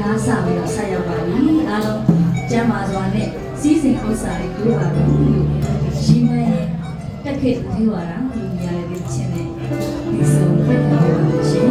ခါစပြီးတော့ဆက်ရောက်ပါပြီအားလုံးကျမ်းမာစွာနဲ့စီးစိမ်ဥစ္စာတွေပြောပါလို့ရီမန်းရဲ့တက်ခေတ်သေးပါတာလူများရဲ့ချင်းနဲ့ဒီဆုံးဖတ်ထားပါရှင်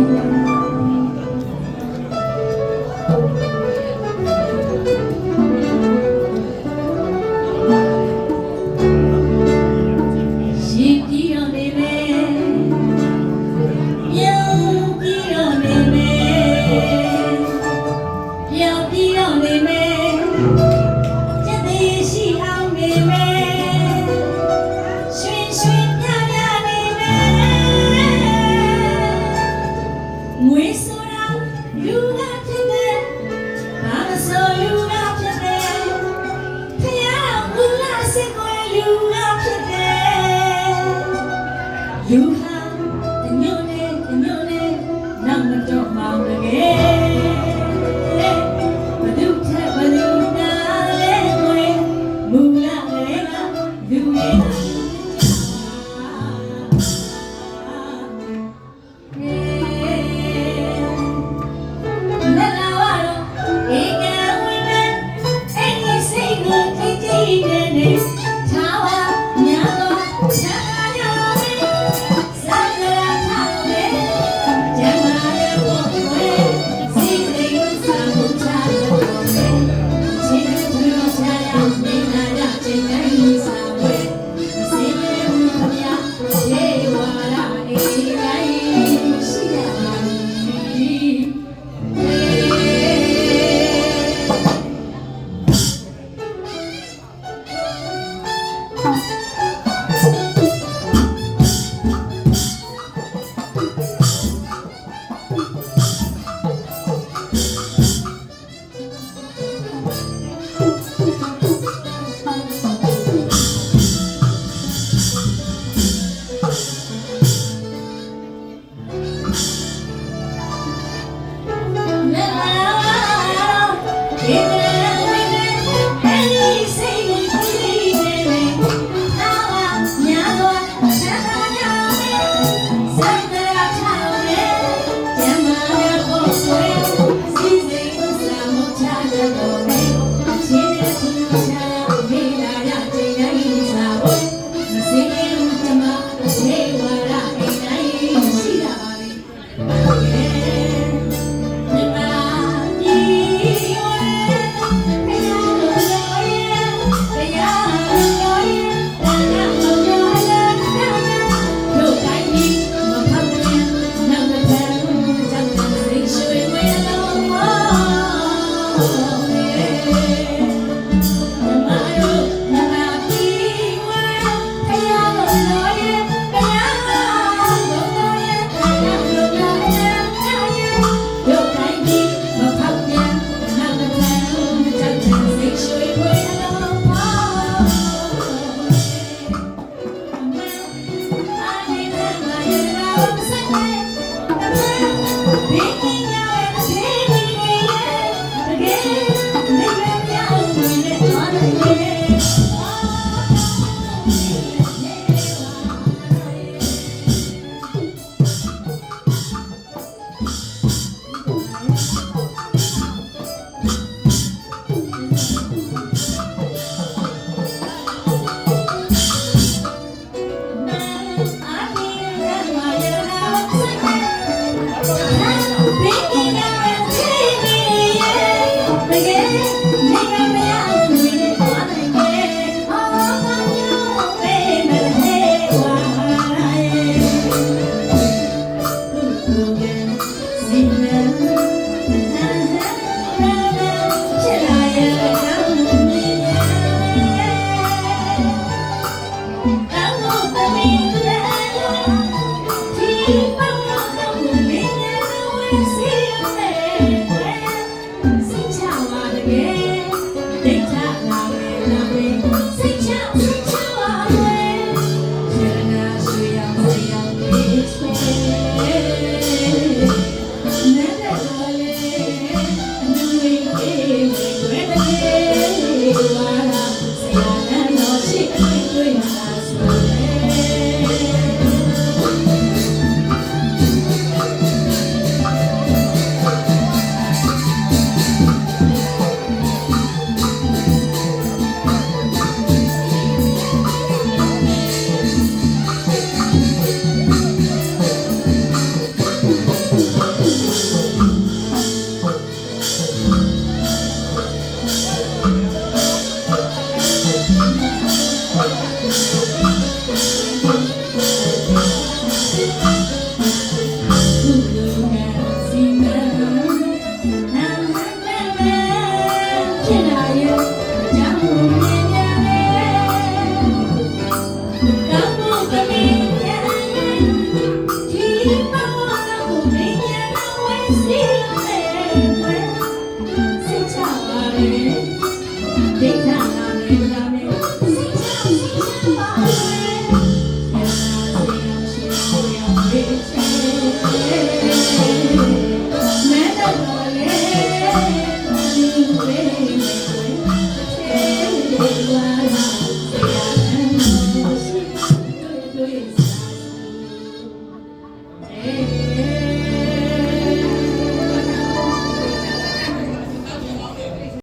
Yeah.